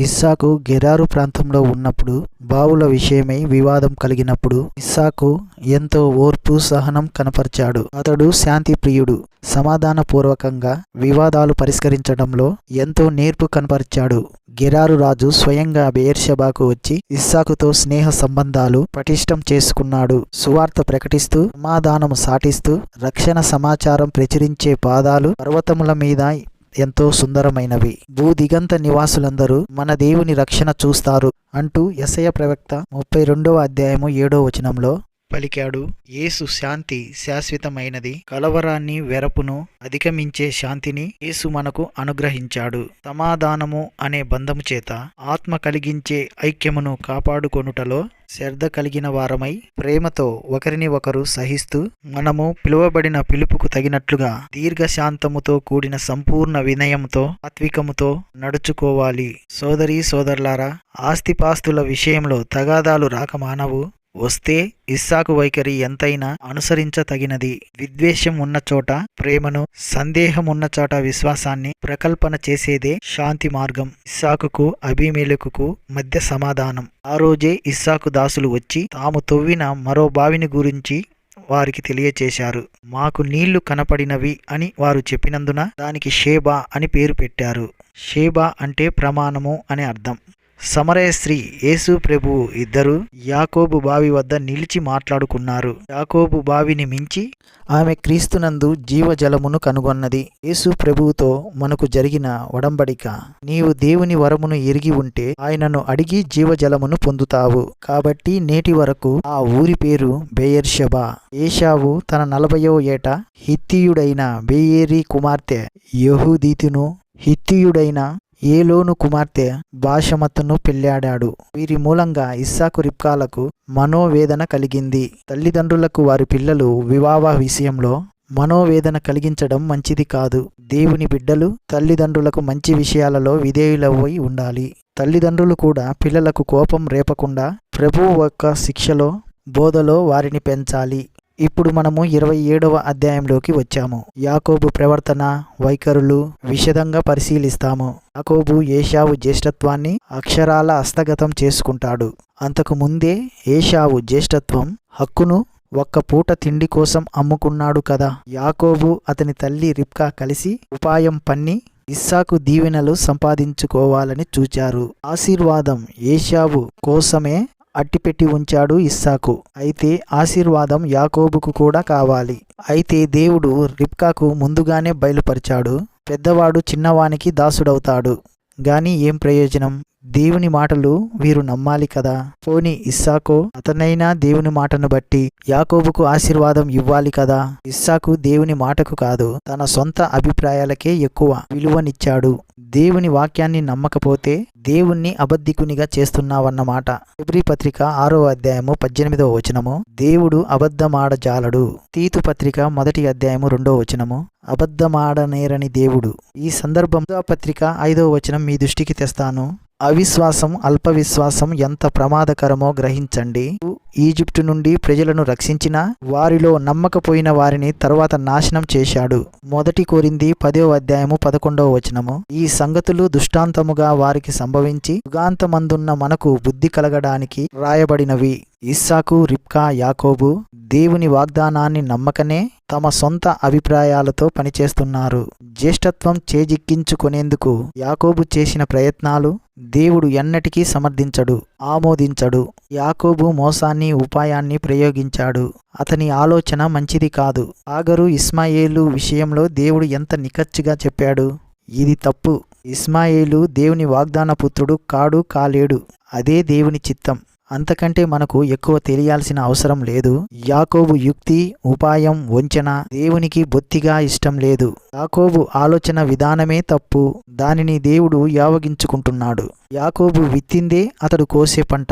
ఇస్సాకు గెరారు ప్రాంతంలో ఉన్నప్పుడు బావుల విషయమై వివాదం కలిగినప్పుడు ఇస్సాకు ఎంతో ఓర్పు సహనం కనపరిచాడు. అతడు శాంతి ప్రియుడు సమాధానపూర్వకంగా వివాదాలు పరిష్కరించడంలో ఎంతో నేర్పు కనపరిచాడు. గెరారు రాజు స్వయంగా బెయర్షబాకు వచ్చి ఇస్సాకుతో స్నేహ సంబంధాలు పటిష్టం చేసుకున్నాడు. సువార్త ప్రకటిస్తూ సమాధానము సాటిస్తూ రక్షణ సమాచారం ప్రచురించే పాదాలు పర్వతముల మీద ఎంతో సుందరమైనవి. భూదిగంత నివాసులందరూ మన దేవుని రక్షణ చూస్తారు అంటూ యెషయా ప్రవక్త ముప్పై రెండవ అధ్యాయము ఏడో వచనంలో పలికాడు. యేసు శాంతి శాశ్వతమైనది. కలవరాన్ని వెరపును అధిగమించే శాంతిని యేసు మనకు అనుగ్రహించాడు. సమాధానము అనే బంధము చేత ఆత్మ కలిగించే ఐక్యమును కాపాడుకొనుటలో శ్రద్ధ కలిగిన వారమై ప్రేమతో ఒకరిని ఒకరు సహిస్తూ మనము పిలువబడిన పిలుపుకు తగినట్లుగా దీర్ఘశాంతముతో కూడిన సంపూర్ణ వినయంతో ఆత్వికముతో నడుచుకోవాలి. సోదరీ సోదరులారా ఆస్తిపాస్తుల విషయంలో తగాదాలు రాక మానవు. వస్తే ఇస్సాకు వైఖరి ఎంతైనా అనుసరించతగినది. విద్వేషం ఉన్న చోట ప్రేమను సందేహం ఉన్న చోట విశ్వాసాన్ని ప్రకల్పన చేసేదే శాంతి మార్గం. ఇస్సాకుకు అభిమేలకుకు మధ్య సమాధానం. ఆ రోజే ఇస్సాకు దాసులు వచ్చి తాము తవ్విన మరో బావిని గురించి వారికి తెలియచేశారు. మాకు నీళ్ళు కనపడినవి అని వారు చెప్పినందున దానికి షేబా అని పేరు పెట్టారు. షేబా అంటే ప్రమాణము అని అర్థం. సమరయ స్త్రీ యేసు ప్రభు ఇద్దరు యాకోబు బావి వద్ద నిలిచి మాట్లాడుకున్నారు. యాకోబు బావిని మించి ఆమె క్రీస్తునందు జీవజలమును కనుగొన్నది. యేసు ప్రభువుతో మనకు జరిగిన ఒడంబడిక నీవు దేవుని వరమును ఎరిగి ఉంటే ఆయనను అడిగి జీవజలమును పొందుతావు. కాబట్టి నేటి వరకు ఆ ఊరి పేరు బేయర్షబా. ఏషావు తన నలభయో ఏట హిత్తియుడైన బేయేరి కుమార్తె యహూదీతును హిత్తియుడైన ఏలోను కుమార్తె బాషమతును పెళ్ళాడాడు. వీరి మూలంగా ఇస్సాకు రిప్కాలకు మనోవేదన కలిగింది. తల్లిదండ్రులకు వారి పిల్లలు వివాహ విషయంలో మనోవేదన కలిగించడం మంచిది కాదు. దేవుని బిడ్డలు తల్లిదండ్రులకు మంచి విషయాలలో విధేయులవై ఉండాలి. తల్లిదండ్రులు కూడా పిల్లలకు కోపం రేపకుండా ప్రభువు యొక్క శిక్షలో బోధలో వారిని పెంచాలి. ఇప్పుడు మనము ఇరవై ఏడవ అధ్యాయంలోకి వచ్చాము. యాకోబు ప్రవర్తన వైఖరులు విషదంగా పరిశీలిస్తాము. యాకోబు ఏషావు జ్యేష్ఠత్వాన్ని అక్షరాల హస్తగతం చేసుకుంటాడు. అంతకు ముందే ఏషావు జ్యేష్ఠత్వం హక్కును ఒక్క పూట తిండి కోసం అమ్ముకున్నాడు కదా. యాకోబు అతని తల్లి రిప్కా కలిసి ఉపాయం పన్ని ఇస్సాకు దీవెనలు సంపాదించుకోవాలని చూచారు. ఆశీర్వాదం ఏషావు కోసమే అట్టిపెట్టి ఉంచాడు ఇస్సాకు. అయితే ఆశీర్వాదం యాకోబుకు కూడా కావాలి. అయితే దేవుడు రిప్కాకు ముందుగానే బయలుపరిచాడు. పెద్దవాడు చిన్నవానికి దాసుడవుతాడు. గాని ఏం ప్రయోజనం? దేవుని మాటలు వీరు నమ్మాలి కదా? పోని ఇస్సాకో అతనైనా దేవుని మాటను బట్టి యాకోబుకు ఆశీర్వాదం ఇవ్వాలి కదా? ఇస్సాకు దేవుని మాటకు కాదు తన సొంత అభిప్రాయాలకే ఎక్కువ విలువనిచ్చాడు. దేవుని వాక్యాన్ని నమ్మకపోతే దేవుణ్ణి అబద్ధికునిగా చేస్తున్నావన్నమాట. ఫిబ్రి పత్రిక ఆరో అధ్యాయము పద్దెనిమిదవ వచనము. దేవుడు అబద్ధమాడజాలడు. తీతు పత్రిక మొదటి అధ్యాయము రెండో వచనము. అబద్ధమాడనేరని దేవుడు. ఈ సందర్భంలో పత్రిక ఐదవ వచనం మీ దృష్టికి తెస్తాను. అవిశ్వాసం అల్ప విశ్వాసం ఎంత ప్రమాదకరమో గ్రహించండి. ఈజిప్టు నుండి ప్రజలను రక్షించిన వారిలో నమ్మకపోయిన వారిని తరువాత నాశనం చేశాడు. మొదటి కోరింది పదో అధ్యాయము పదకొండవ వచనము. ఈ సంగతులు దుష్టాంతముగా వారికి సంభవించి యుగాంతమందున్న మనకు బుద్ధి కలగడానికి రాయబడినవి. ఇస్సాకు రిప్కా యాకోబు దేవుని వాగ్దానాన్ని నమ్మకనే తమ సొంత అభిప్రాయాలతో పనిచేస్తున్నారు. జ్యేష్ఠత్వం చేజిక్కించుకునేందుకు యాకోబు చేసిన ప్రయత్నాలు దేవుడు ఎన్నటికీ సమర్థించడు ఆమోదించడు. యాకోబు మోసాన్ని ఉపాయాన్ని ప్రయోగించాడు. అతని ఆలోచన మంచిది కాదు. ఆగరు ఇస్మాయేలు విషయంలో దేవుడు ఎంత నికచ్చిగా చెప్పాడు? ఇది తప్పు. ఇస్మాయేలు దేవుని వాగ్దాన పుత్రుడు కాడు కాలేడు. అదే దేవుని చిత్తం. అంతకంటే మనకు ఎక్కువ తెలియాల్సిన అవసరం లేదు. యాకోబు యుక్తి ఉపాయం వంచన దేవునికి బొత్తిగా ఇష్టం లేదు. యాకోబు ఆలోచన విధానమే తప్పు. దానిని దేవుడు యావగించుకుంటున్నాడు. యాకోబు విత్తిందే అతడు కోసే పంట.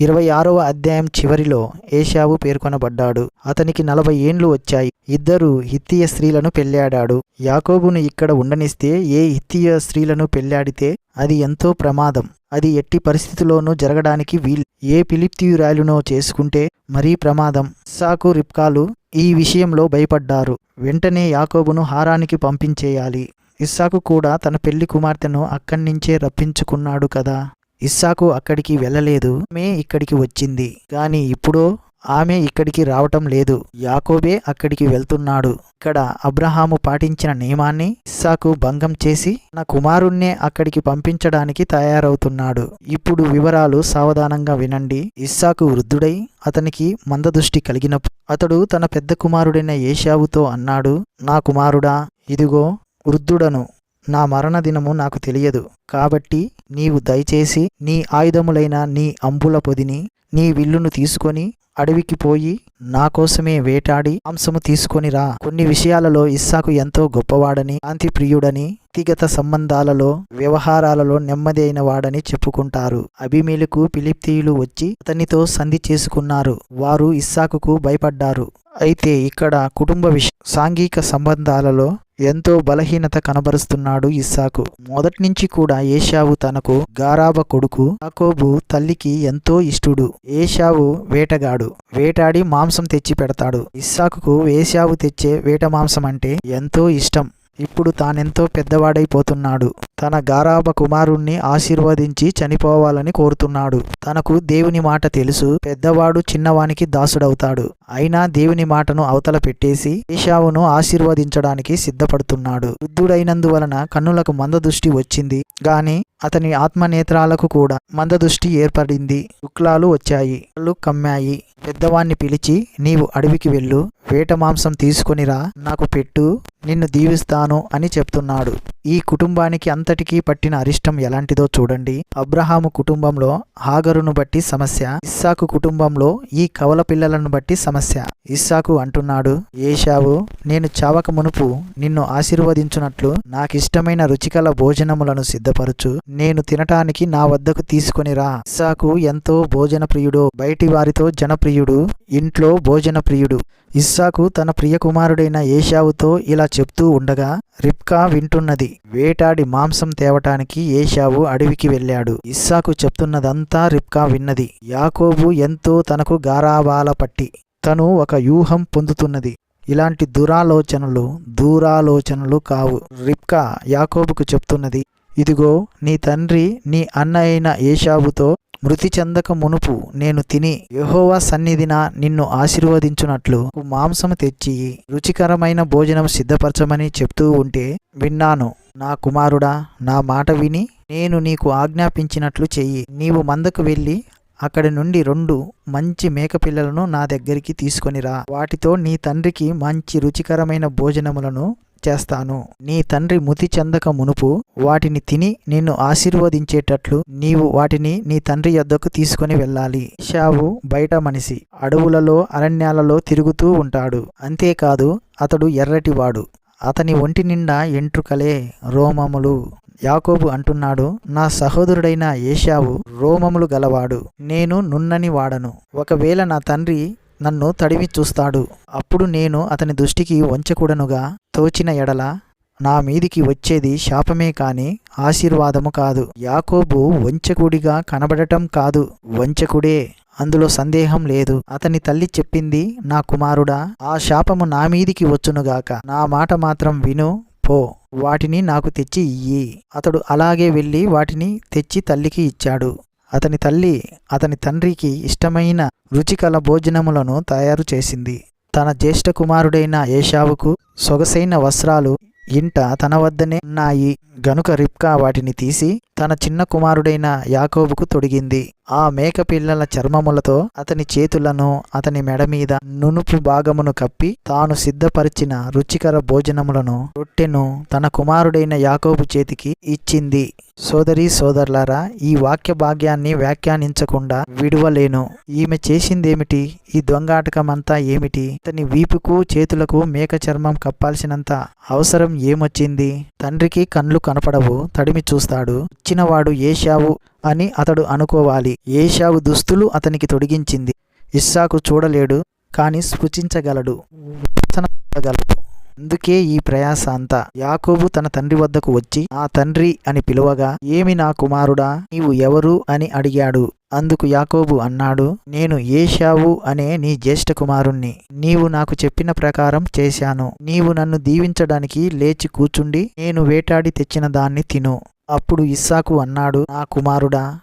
ఇరవై ఆరవ అధ్యాయం చివరిలో ఏషావు పేర్కొనబడ్డాడు. అతనికి నలభై ఏండ్లు వచ్చాయి. ఇద్దరు హిత్తియ స్త్రీలను పెళ్ళాడాడు. యాకోబును ఇక్కడ ఉండనిస్తే ఏ హిత్తియ స్త్రీలను పెళ్ళాడితే అది ఎంతో ప్రమాదం. అది ఎట్టి పరిస్థితిలోనూ జరగడానికి వీల్. ఏ పిలిప్తియురాలునో చేసుకుంటే మరీ ప్రమాదం. సాకు రిప్కాలు ఈ విషయంలో భయపడ్డారు. వెంటనే యాకోబును హారానికి పంపించేయాలి. ఇస్సాకు కూడా తన పెళ్ళి కుమార్తెను అక్కడి నుంచే రప్పించుకున్నాడు కదా. ఇస్సాకు అక్కడికి వెళ్ళలేదు. మే ఇక్కడికి వచ్చింది. కానీ ఇప్పుడు ఆమె ఇక్కడికి రావటం లేదు. యాకోబే అక్కడికి వెళ్తున్నాడు. ఇక్కడ అబ్రహాము పాటించిన నియమాన్ని ఇస్సాకు భంగం చేసి తన కుమారుణ్ణే అక్కడికి పంపించడానికి తయారవుతున్నాడు. ఇప్పుడు వివరాలు సావధానంగా వినండి. ఇస్సాకు వృద్ధుడై అతనికి మందదృష్టి కలిగినప్పుడు అతడు తన పెద్ద కుమారుడైన ఏషావుతో అన్నాడు నా కుమారుడా ఇదిగో వృద్ధుడను నా మరణ దినము నాకు తెలియదు. కాబట్టి నీవు దయచేసి నీ ఆయుధములైన నీ అంబుల పొదిని నీ విల్లును తీసుకొని అడవికి పోయి నా కోసమే వేటాడి మాంసము తీసుకొని రా. కొన్ని విషయాలలో ఇస్సాకు ఎంతో గొప్పవాడని శాంతి ప్రియుడని వ్యక్తిగత సంబంధాలలో వ్యవహారాలలో నెమ్మది అయిన వాడని చెప్పుకుంటారు. అభిమేలకు ఫిలిప్తీయులు వచ్చి అతనితో సంధి చేసుకున్నారు. వారు ఇస్సాకుకు భయపడ్డారు. అయితే ఇక్కడ కుటుంబ విష సాంఘిక సంబంధాలలో ఎంతో బలహీనత కనబరుస్తున్నాడు ఇస్సాకు. మొదటి నుంచి కూడా ఏషావు తనకు గారాబ కొడుకు యాకోబు తల్లికి ఎంతో ఇష్టుడు. ఏషావు వేటగాడు. వేటాడి మాంసం తెచ్చి పెడతాడు ఇస్సాకుకు ఏషావు తెచ్చే వేట మాంసం అంటే ఎంతో ఇష్టం. ఇప్పుడు తానెంతో పెద్దవాడైపోతున్నాడు. తన గారాబ కుమారుణ్ణి ఆశీర్వదించి చనిపోవాలని కోరుతున్నాడు. తనకు దేవుని మాట తెలుసు. పెద్దవాడు చిన్నవానికి దాసుడవుతాడు. అయినా దేవుని మాటను అవతల పెట్టేసి ఏషావును ఆశీర్వదించడానికి సిద్ధపడుతున్నాడు. వృద్ధుడైనందువలన కన్నులకు మందదృష్టి వచ్చింది. గాని అతని ఆత్మనేత్రాలకు కూడా మందదృష్టి ఏర్పడింది. శుక్లాలు వచ్చాయి. కళ్ళు కమ్మాయి. పెద్దవాణ్ణి పిలిచి నీవు అడవికి వెళ్ళు వేట మాంసం తీసుకొనిరా నాకు పెట్టు నిన్ను దీవిస్తాను అని చెప్తున్నాడు. ఈ కుటుంబానికి అంతటికీ పట్టిన అరిష్టం ఎలాంటిదో చూడండి. అబ్రహాము కుటుంబంలో హాగరును బట్టి సమస్య ఇస్సాకు కుటుంబంలో ఈ కవల పిల్లలను బట్టి సమస్య. ఇస్సాకు అంటున్నాడు ఏషావు నేను చావక మునుపు నిన్ను ఆశీర్వదించునట్లు నాకిష్టమైన రుచికల భోజనములను సిద్ధపరచు. నేను తినటానికి నా వద్దకు తీసుకొని రా. ఇస్సాకు ఎంతో భోజన ప్రియుడు బయటి వారితో జనప్రియుడు ఇంట్లో భోజన ప్రియుడు ఇస్సాకు తన ప్రియ కుమారుడైన ఏషావుతో ఇలా చెప్తూ ఉండగా రిప్కా వింటున్నది. వేటాడి మాంసం తేవటానికి ఏషావు అడవికి వెళ్ళాడు. ఇస్సాకు చెప్తున్నదంతా రిప్కా విన్నది. యాకోబు ఎంతో తనకు గారాబాల పట్టి తను ఒక వ్యూహం పొందుతున్నది. ఇలాంటి దురాలోచనలు దూరాలోచనలు కావు. రిప్కా యాకోబుకు చెప్తున్నది ఇదిగో నీ తండ్రి నీ అన్న అయిన ఏషావుతో మృతి చెందక మునుపు నేను తిని యహోవా సన్నిధిన నిన్ను ఆశీర్వదించునట్లు మాంసము తెచ్చి రుచికరమైన భోజనం సిద్ధపరచమని చెప్తూ ఉంటే విన్నాను. నా కుమారుడా నా మాట విని నేను నీకు ఆజ్ఞాపించినట్లు చెయ్యి. నీవు మందకు వెళ్ళి అక్కడి నుండి రెండు మంచి మేకపిల్లలను నా దగ్గరికి తీసుకొనిరా వాటితో నీ తండ్రికి మంచి రుచికరమైన భోజనములను చేస్తాను. నీ తండ్రి ముతి చెందక మునుపు వాటిని తిని నిన్ను ఆశీర్వదించేటట్లు నీవు వాటిని నీ తండ్రి యొద్దకు తీసుకొని వెళ్ళాలి. షావు బయట మనిషి. అడవులలో అరణ్యాలలో తిరుగుతూ ఉంటాడు. అంతేకాదు అతడు ఎర్రటివాడు. అతని ఒంటి నిండా ఎంట్రుకలే రోమములు. యాకోబు అంటున్నాడు నా సహోదరుడైన ఏషావు రోమములు గలవాడు. నేను నున్నని వాడను. ఒకవేళ నా తండ్రి నన్ను తడివి చూస్తాడు. అప్పుడు నేను అతని దృష్టికి వంచకూడనుగా తోచిన ఎడల నా మీదికి వచ్చేది శాపమే కాని ఆశీర్వాదము కాదు. యాకోబు వంచకుడిగా కనబడటం కాదు. వంచకుడే అందులో సందేహం లేదు. అతని తల్లి చెప్పింది నా కుమారుడా ఆ శాపము నా మీదికి వచ్చునుగాక. నా మాట మాత్రం విను పో. వాటిని నాకు తెచ్చి ఇయ్యి. అతడు అలాగే వెళ్ళి వాటిని తెచ్చి తల్లికి ఇచ్చాడు. అతని తల్లి అతని తండ్రికి ఇష్టమైన రుచికల భోజనములను తయారు చేసింది. తన జ్యేష్ఠ కుమారుడైన ఏషావుకు సొగసైన వస్త్రాలు ఇంట తన వద్దనే ఉన్నాయి. గనుక రిప్కా వాటిని తీసి తన చిన్న కుమారుడైన యాకోబుకు తొడిగింది. ఆ మేక పిల్లల చర్మములతో అతని చేతులను అతని మెడ మీద నునుపు భాగమును కప్పి తాను సిద్ధపరిచిన రుచికర భోజనములను రొట్టెను తన కుమారుడైన యాకోబు చేతికి ఇచ్చింది. సోదరి సోదరులారా ఈ వాక్య భాగ్యాన్ని వ్యాఖ్యానించకుండా విడువలేను. ఈమె చేసిందేమిటి? ఈ దొంగాటకమంతా ఏమిటి? అతని వీపుకు చేతులకు మేక చర్మం కప్పాల్సినంత అవసరం ఏమొచ్చింది? తండ్రికి కండ్లు కనపడవు తడిమి చూస్తాడు. ఇచ్చినవాడు ఏషావు అని అతడు అనుకోవాలి. ఏషావు దుస్తులు అతనికి తొడిగించింది. ఇస్సాకు చూడలేడు కాని స్పృశించగలడు వాసనగలడు అందుకే ఈ ప్రయాస అంతా. యాకోబు తన తండ్రి వద్దకు వచ్చి ఆ తండ్రి అని పిలువగా ఏమి నా కుమారుడా? నీవు ఎవరు? అని అడిగాడు. అందుకు యాకోబు అన్నాడు నేను ఏషావు అనే నీ జ్యేష్ఠ కుమారుణ్ణి. నీవు నాకు చెప్పిన ప్రకారం చేశాను. నీవు నన్ను దీవించడానికి లేచి కూచుండి నేను వేటాడి తెచ్చిన దాన్ని తిను. అప్పుడు ఇస్సాకు అన్నాడు నా కుమారుడా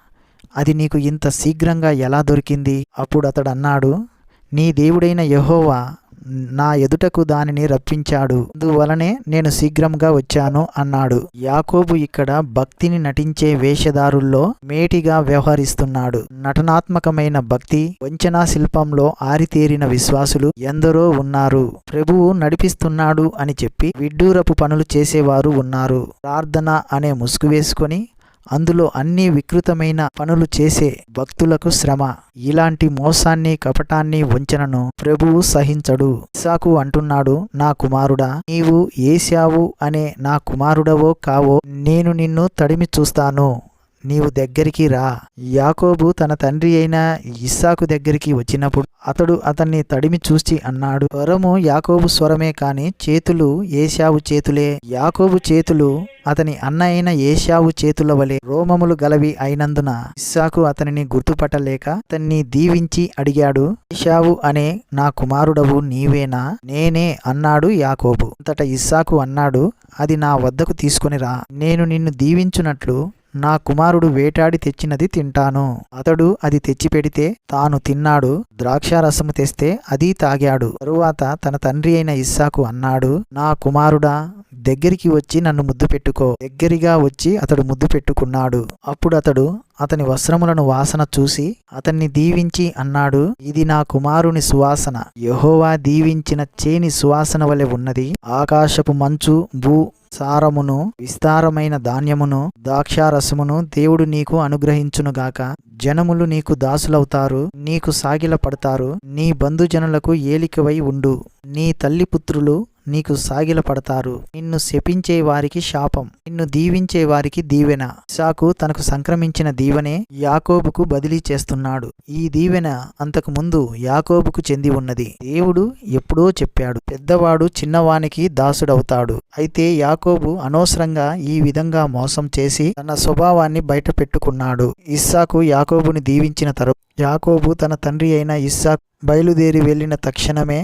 అది నీకు ఇంత శీఘ్రంగా ఎలా దొరికింది? అప్పుడు అతడు అన్నాడు నీ దేవుడైన యహోవా నా ఎదుటకు దానిని రప్పించాడు. అందువలనే నేను శీఘ్రంగా వచ్చాను అన్నాడు. యాకోబు ఇక్కడ భక్తిని నటించే వేషధారుల్లో మేటిగా వ్యవహరిస్తున్నాడు. నటనాత్మకమైన భక్తి వంచనా శిల్పంలో ఆరితేరిన విశ్వాసులు ఎందరో ఉన్నారు. ప్రభువు నడిపిస్తున్నాడు అని చెప్పి విడ్డూరపు పనులు చేసేవారు ఉన్నారు. ప్రార్థన అనే ముసుగు వేసుకొని అందులో అన్ని వికృతమైన పనులు చేసే భక్తులకు శ్రమ. ఇలాంటి మోసాన్ని కపటాన్ని వంచనను ప్రభువు సహించడు. ఇసాకు అంటున్నాడు నా కుమారుడా నీవు ఏశావు అనే నా కుమారుడవో కావో నేను నిన్ను తడిమి చూస్తాను. నీవు దగ్గరికి రా. యాకోబు తన తండ్రి అయిన ఇస్సాకు దగ్గరికి వచ్చినప్పుడు అతడు అతన్ని తడిమి చూసి అన్నాడు స్వరము యాకోబు స్వరమే కాని చేతులు ఏశావు చేతులే. యాకోబు చేతులు అతని అన్న అయిన ఏశావు చేతుల వలె రోమములు గలవి అయినందున ఇస్సాకు అతనిని గుర్తుపట్టలేక అతన్ని దీవించి అడిగాడు ఏషావు అనే నా కుమారుడవు నీవేనా? నేనే అన్నాడు యాకోబు. అంతట ఇస్సాకు అన్నాడు అది నా వద్దకు తీసుకుని రా. నేను నిన్ను దీవించునట్లు నా కుమారుడు వేటాడి తెచ్చినది తింటాను. అతడు అది తెచ్చిపెడితే తాను తిన్నాడు. ద్రాక్షారసము తెస్తే అది తాగాడు. తరువాత తన తండ్రి అయిన ఇస్సాకు అన్నాడు నా కుమారుడా దగ్గరికి వచ్చి నన్ను ముద్దు పెట్టుకో. దగ్గరిగా వచ్చి అతడు ముద్దు పెట్టుకున్నాడు. అప్పుడు అతడు అతని వస్త్రములను వాసన చూసి అతన్ని దీవించి అన్నాడు ఇది నా కుమారుని సువాసన. యహోవా దీవించిన చేని సువాసన వలె ఉన్నది. ఆకాశపు మంచు భూ సారమును విస్తారమైన ధాన్యమును ద్రాక్షారసమును దేవుడు నీకు అనుగ్రహించునుగాక జనములు నీకు దాసులవుతారు నీకు సాగిల పడతారు నీ బంధుజనులకు ఏలికవై ఉండు. నీ తల్లి పుత్రులు నీకు సాగిల పడతారు. నిన్ను శపించే వారికి శాపం. నిన్ను దీవించే వారికి దీవెన. ఇసాకు తనకు సంక్రమించిన దీవెనే యాకోబుకు బదిలీ చేస్తున్నాడు. ఈ దీవెన అంతకు ముందు యాకోబుకు చెంది ఉన్నది. దేవుడు ఎప్పుడో చెప్పాడు. పెద్దవాడు చిన్నవానికి దాసుడవుతాడు. అయితే యాకోబు అనవసరంగా ఈ విధంగా మోసం చేసి తన స్వభావాన్ని బయట పెట్టుకున్నాడు ఇస్సాకు యాకోబుని దీవించిన తరు యాకోబు తన తండ్రి అయిన ఇస్సాక్ బయలుదేరి వెళ్ళిన తక్షణమే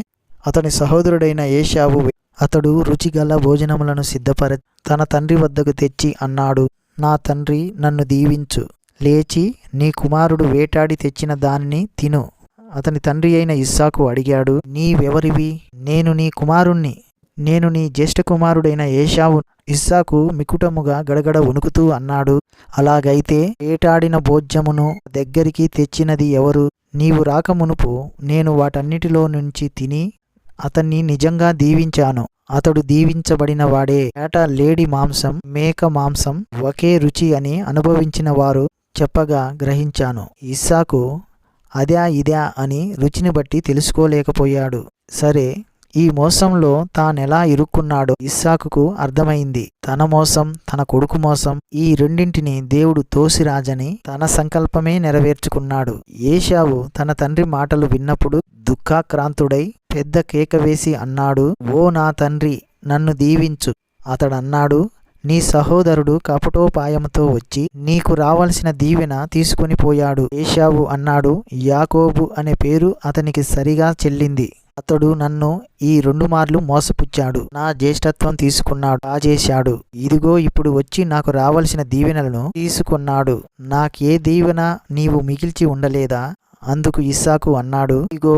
అతని సహోదరుడైన ఏషావు అతడు రుచిగల భోజనములను సిద్ధపర తన తండ్రి వద్దకు తెచ్చి అన్నాడు నా తండ్రి నన్ను దీవించు. లేచి నీ కుమారుడు వేటాడి తెచ్చిన దానిని తిను అతని తండ్రి అయిన ఇస్సాకు అడిగాడు నీవెవరివి? నేను నీ కుమారుణ్ణి. నేను నీ జ్యేష్ఠ కుమారుడైన ఏషావు ఇస్సాకు మికుటముగా గడగడ వణుకుతూ అన్నాడు అలాగైతే వేటాడిన భోజ్యమును దగ్గరికి తెచ్చినది ఎవరు? నీవు రాకమునుపు నేను వాటన్నిటిలో నుంచి తిని అతన్ని నిజంగా దీవించాను. అతడు దీవించబడిన వాడే. ఏట లేడి మాంసం మేక మాంసం ఒకే రుచి అని అనుభవించిన వారు చెప్పగా గ్రహించాను. ఇస్సాకు అదా ఇదా అని రుచిని బట్టి తెలుసుకోలేకపోయాడు. సరే ఈ మోసంలో తానెలా ఇరుక్కున్నాడో ఇస్సాకుకు అర్థమైంది. తన మోసం తన కొడుకు మోసం ఈ రెండింటిని దేవుడు తోసిరాజని తన సంకల్పమే నెరవేర్చుకున్నాడు. ఏషావు తన తండ్రి మాటలు విన్నప్పుడు దుఃఖాక్రాంతుడై పెద్ద కేక వేసి అన్నాడు ఓ నా తండ్రి నన్ను దీవించు. అతడన్నాడు నీ సహోదరుడు కపటోపాయంతో వచ్చి నీకు రావలసిన దీవెన తీసుకుని పోయాడు. ఏషావు అన్నాడు యాకోబు అనే పేరు అతనికి సరిగా చెల్లింది. అతడు నన్ను ఈ రెండు మార్లు మోసపుచ్చాడు. నా జ్యేష్ఠత్వం తీసుకున్నాడు. చేశాడు. ఇదిగో ఇప్పుడు వచ్చి నాకు రావలసిన దీవెనలను తీసుకున్నాడు. నాకే దీవెన నీవు మిగిల్చి ఉండలేదా? అందుకు ఇస్సాకు అన్నాడు. ఇగో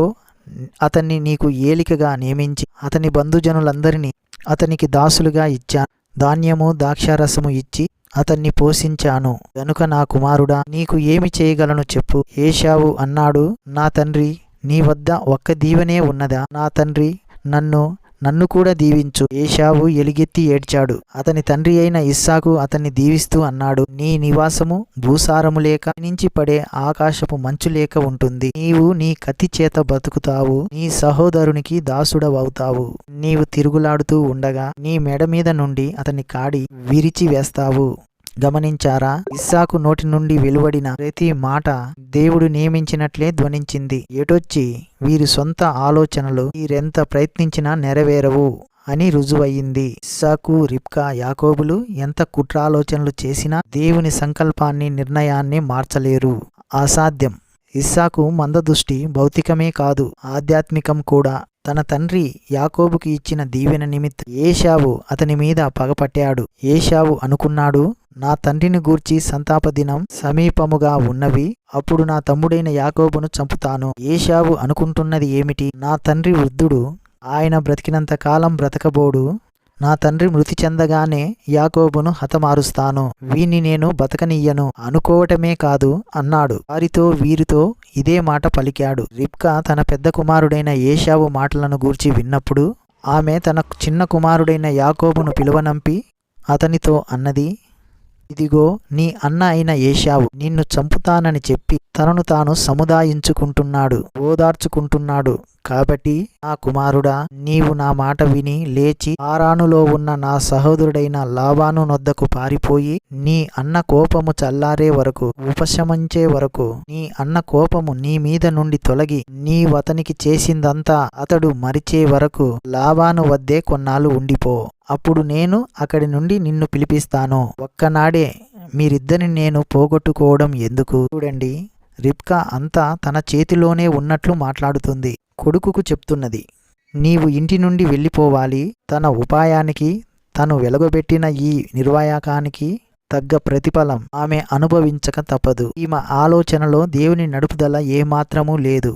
అతన్ని నీకు ఏలికగా నియమించి అతని బంధుజనులందరినీ అతనికి దాసులుగా ఇచ్చా ధాన్యము ద్రాక్షారసము ఇచ్చి అతన్ని పోషించాను. గనుక నా కుమారుడా నీకు ఏమి చేయగలను చెప్పు? ఏషావు అన్నాడు. నా తండ్రి నీ వద్ద ఒక్క దీవెనే ఉన్నదా? నా తండ్రి నన్ను నన్ను కూడా దీవించు. ఏషావు ఎలుగెత్తి ఏడ్చాడు. అతని తండ్రి అయిన ఇస్సాకు అతన్ని దీవిస్తూ అన్నాడు. నీ నివాసము భూసారము లేక నుంచి పడే ఆకాశపు మంచు లేక ఉంటుంది. నీవు నీ కత్తి చేత బతుకుతావు. నీ సహోదరునికి దాసుడవవుతావు. నీవు తిరుగులాడుతూ ఉండగా నీ మెడ మీద నుండి అతని కాడి విరిచి వేస్తావు. గమనించారా? ఇస్సాకు నోటి నుండి వెలువడిన ప్రతి మాట దేవుడు నియమించినట్లే ధ్వనించింది. ఎటొచ్చి వీరి సొంత ఆలోచనలు వీరెంత ప్రయత్నించినా నెరవేరవు అని రుజువయ్యింది. ఇస్సాకు రిబ్కా యాకోబులు ఎంత కుట్రాలోచనలు చేసినా దేవుని సంకల్పాన్ని నిర్ణయాన్ని మార్చలేరు. అసాధ్యం. ఇస్సాకు మందదృష్టి భౌతికమే కాదు ఆధ్యాత్మికం కూడా. తన తండ్రి యాకోబుకి ఇచ్చిన దీవెన నిమిత్తం ఏషావు అతని మీద పగపట్టాడు. ఏషావు అనుకున్నాడు నా తండ్రిని గూర్చి సంతాప దినం సమీపముగా ఉన్నవి అప్పుడు నా తమ్ముడైన యాకోబును చంపుతాను. ఏషావు అనుకుంటున్నది ఏమిటి? నా తండ్రి వృద్ధుడు ఆయన బ్రతికినంత కాలం బ్రతకబోడు నా తండ్రి మృతి చెందగానే యాకోబును హతమారుస్తాను. వీని నేను బతకనియ్యను అనుకోవటమే కాదు అన్నాడు. వారితో వీరితో ఇదే మాట పలికాడు. రిబ్కా తన పెద్ద కుమారుడైన ఏషావు మాటలను గూర్చి విన్నప్పుడు ఆమె తన చిన్న కుమారుడైన యాకోబును పిలువనంపి అతనితో అన్నది ఇదిగో నీ అన్న అయిన ఏషావు నిన్ను చంపుతానని చెప్పి తనను తాను సముదాయించుకుంటున్నాడు ఓదార్చుకుంటున్నాడు. కాబట్టి నా కుమారుడా నీవు నా మాట విని లేచి ఆరానులో ఉన్న నా సహోదరుడైన లాబాను నొద్దకు పారిపోయి నీ అన్న కోపము చల్లారే వరకు ఉపశమించే వరకు నీ అన్న కోపము నీ మీద నుండి తొలగి నీవతనికి చేసిందంతా అతడు మరిచే వరకు లాబాను వద్దే కొన్నాళ్ళు ఉండిపో. అప్పుడు నేను అక్కడి నుండి నిన్ను పిలిపిస్తాను. ఒక్కనాడే మీరిద్దరిని నేను పోగొట్టుకోవడం ఎందుకు? చూడండి రిప్కా అంతా తన చేతిలోనే ఉన్నట్లు మాట్లాడుతుంది. కొడుకుకు చెప్తున్నది. నీవు ఇంటి నుండి వెళ్ళిపోవాలి. తన ఉపాయానికి తను వెలగబెట్టిన ఈ నిర్వాయకానికి తగ్గ ప్రతిఫలం ఆమె అనుభవించక తప్పదు. ఈమె ఆలోచనలో దేవుని నడుపుదల ఏమాత్రమూ లేదు.